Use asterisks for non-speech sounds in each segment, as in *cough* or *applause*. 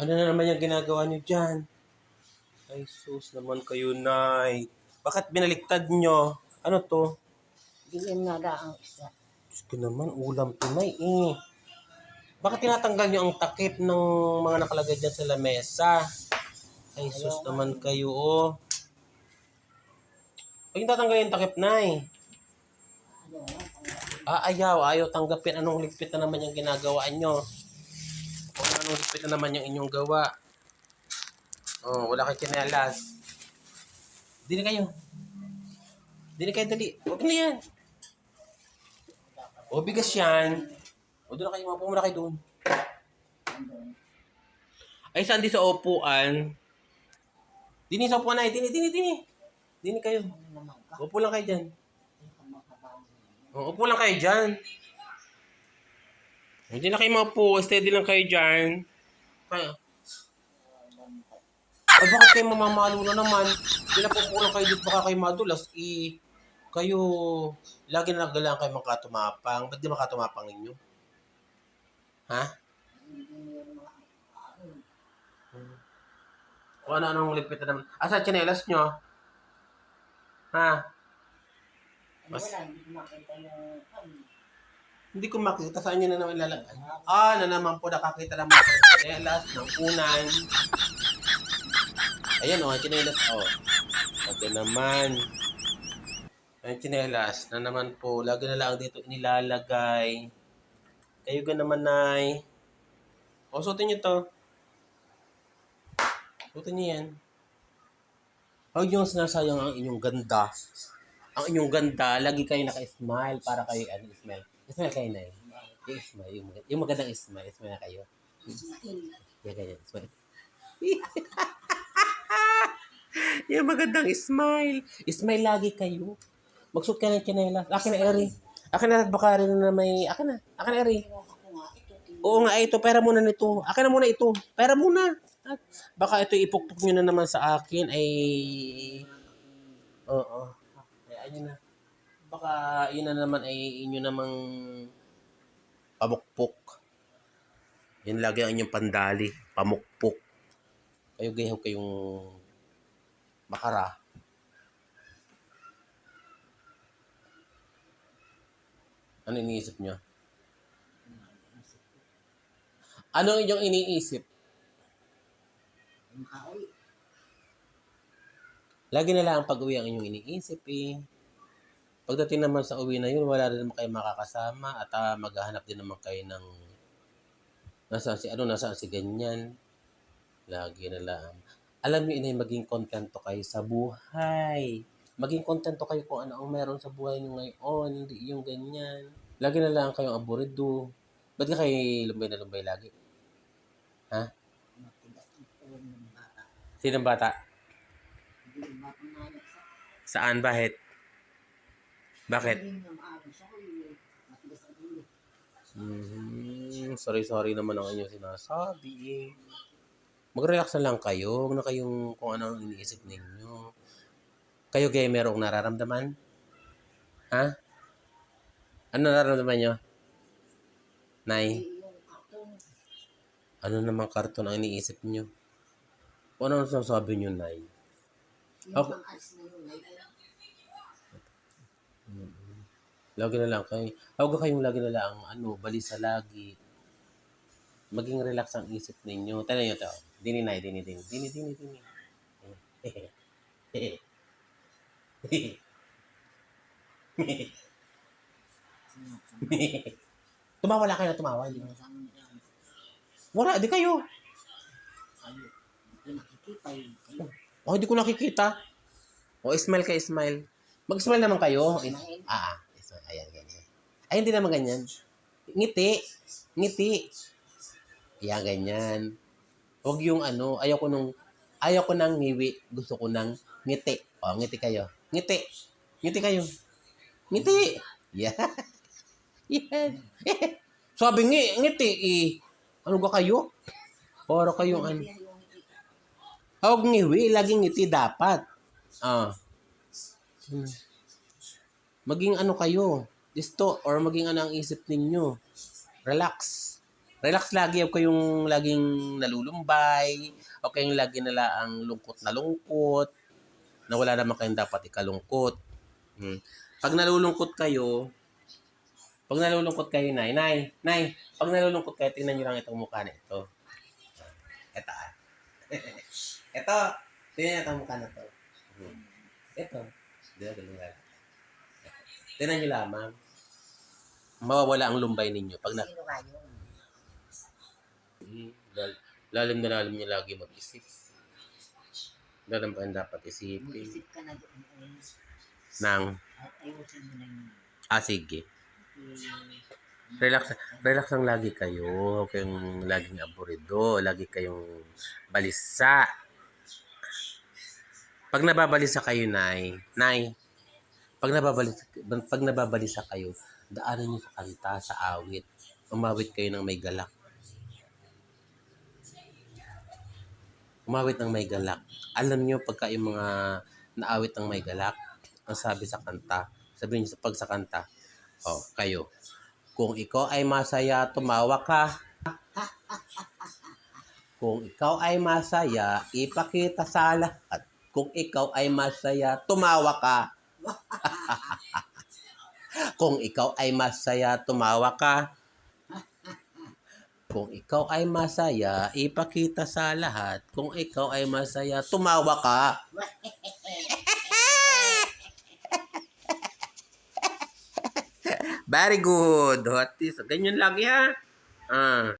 Ano na naman yung ginagawa niyo dyan? Ay, sus naman kayo, Nay. Bakit binaliktad nyo? Ano to? Dilim na ang isa. Diyos ko naman, ulam to, Nay, eh. Bakit tinatanggal nyo ang takip ng mga nakalagay dyan sa lamesa? Ay, sus naman kayo, oh. Huwag yung tatanggalin yung takip, Nay. Ano, Ah, ayaw. Ayaw tanggapin. Anong ligpit na naman yung ginagawa nyo? O anong ligpit na naman yung inyong gawa? Oh, wala kang chinelas. Dili kayo. Dili kayo, dali. Huwag na yan. O, bigas yan. O, doon na kayo. Mapo muna kayo doon. Ay, saan di sa upuan? Dini sa upuan na. Dini, dini, dini. Dini kayo. Upo lang kayo dyan. Makabago. Oo, upo lang kayo dyan. Hindi na kayo maupo. Steady lang kayo dyan. Kaya. Ay, bakit kayo mamamalo na naman? Hindi na po lang kayo dito. Baka kayo madulas. I, kayo, lagi na nagalang kayo makatumapang. Ba't di makatumapang ninyo? Ha? O ano anong lipit na naman? Asa chinelas nyo? Ha? Mas- Wala, hindi makita yung. Hindi ko makita saan nyo na naman ilalagay. Ah, na naman po nakakita naman sa chinelas ng unan. Ayan o, oh, chinelas. Oh. Ito naman. Ang chinelas na naman po. Lagi na lang dito inilalagay. Kayo ka naman, Nay. O, suotin nyo to. Suotin nyo yan. Huwag yung sinasayang ang inyong ganda. Ang inyong ganda, lagi kayo naka-smile para kayo, ano, smile. Smile kayo, Nay. Yung smile, yung, maganda, yung magandang smile. Smile na kayo. Yan, ganyan. Smile. *laughs* yung magandang smile. Smile lagi kayo. Magsuot ka ng chinelas. Akin na, Eri. Akin na, baka rin na may... Akin na. Akin na, Eri. Oo nga, ito. Pera muna nito. Akin na muna ito. Pera muna. At Baka ito ipukpok nyo na naman sa akin ay... Oo. Kaya yun na. Baka yun na naman ay inyo namang pamukpok. Yan lagi ang inyong pandali. Pamukpok. Kayo gayaw kayong makara. Ano iniisip nyo? Ano inyong iniisip? Makauwi. Lagi na lang ang pag-uwi ang inyong iniisip eh. Pagdating naman sa uwi na yun, wala rin naman kayo makakasama at ah, maghahanap din naman kayo ng nasaan si ano, nasaan si ganyan. Lagi na lang. Alam niyo inay, maging kontento kayo sa buhay. Maging kontento kayo kung ano ang meron sa buhay niyo ngayon, hindi yung ganyan. Lagi na lang kayong aburido. Ba't ka kayo lumbay na lumbay lagi? Ha? Matigas ang ulo ng bata. Saan? Bakit? Bakit? Hindi na maayos ako eh. Matigas ang ulo. Mhm. Sorry, sorry naman ang inyong sinasabi eh. Mag-relax na lang kayo. Huwag na kayong kung ano ang iniisip ninyo. Kayo gay merong nararamdaman? Ha? Ano nararamdaman nyo? Nay, ano namang karton ang iniisip nyo? Kung ano ang sasabi nyo, Nay? yung Okay. pang-alis na yun, ay, ay, Lagi na lang kayo. Huwag kayong lagi na lang, ano, balisa lagi. Maging relax ang isip ninyo. Tala nyo to. Dini na, dini, dini. Dini, dini, dini. *laughs* tumawa lang kayo na tumawa. Hindi. Wala, di kayo. Oh, hindi ko nakikita. Oh, smile kayo, smile. Mag-smile naman kayo. Smile. Ah, ah. Smile. Ayan, ganyan. Ay, hindi naman ganyan. Ngiti. Ngiti. Yan, ganyan. Huwag yung ano, ayaw ko nung, ayaw ko nang ngiwi. Gusto ko nang ngiti. Oh, ngiti kayo. Ngiti. Ngiti kayo. Ngiti. Yeah. *laughs* Yan. *laughs* Sabi ngi, ngiti eh. Ano ba kayo? Para kayong ano. Huwag ngiwi, laging ngiti dapat. Ah. Hmm. Maging ano kayo, disto or maging ano ang isip ninyo. Relax. Relax lagi. Huwag kayong laging nalulumbay. Huwag kayong lagi nala ang lungkot na lungkot. Na wala naman kayong dapat ikalungkot. Hmm. Pag nalulungkot kayo, pag nalulungkot kayo, Nay, Nay, Nay, pag nalulungkot kayo, tingnan nyo lang itong mukha na ito. Ito ah. *laughs* ito. Tingnan nyo itong mukha na to. Hmm. Ito. Di ba, ganun lang. Tingnan nyo lamang. Mawawala ang lumbay ninyo pag na, Sino ka yun? Mm, lal- lalim na lalim niya lagi mag-isip. Lalim pa ang dapat isipin. Mag-isip ka na doon. Nang, At ayusin mo na yun. ah sige. Eh, Relax, relax lang lagi kayo. Huwag kayong laging aburido. Lagi kayong balisa. Pag nababalisa kayo, Nay, Nay, pag nababalisa, pag nababalisa kayo, daanan niyo sa kanta, sa awit. Umawit kayo ng may galak. Umawit ng may galak. Alam niyo pagka yung mga naawit ng may galak, ang sabi sa kanta, sabihin niyo sa pag sa kanta, oh, kayo, kung ikaw ay masaya, tumawa ka. Kung ikaw ay masaya, ipakita sa lahat. Kung ikaw ay masaya, tumawa ka. Kung ikaw ay masaya, tumawa ka. Kung ikaw ay masaya, ipakita sa lahat. Kung ikaw ay masaya, tumawa ka. *laughs* Very good. What is? Ganyan lagi ha. Ah.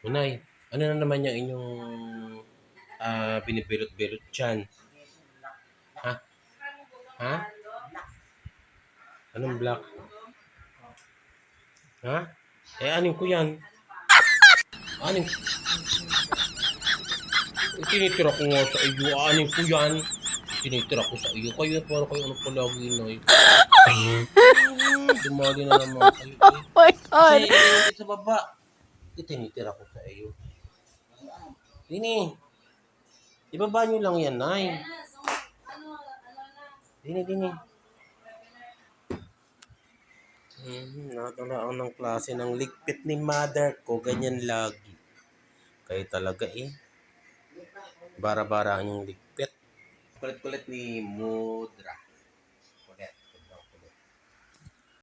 Unay, ano na naman yung inyong ah binibirot-birot dyan? Ha? Ha? Anong black? Ha? Eh, anin ko yan? Anin? Tinitira ko nga sa iyo. Anin ko yan? Tinitira ko sa iyo. Kayo, para kayo ano palagi na *laughs* eh. Dumali na naman kayo eh. my God. Kasi eh, sa baba, itinitira ko sa iyo. Dini, ibaba nyo lang yan, Nay. Dini, dini. Hmm, nakakalaang ng klase ng ligpit ni mother ko. Ganyan lagi. Kayo talaga eh. Bara-bara ang ligpit. Kulit-kulit ni Mudra.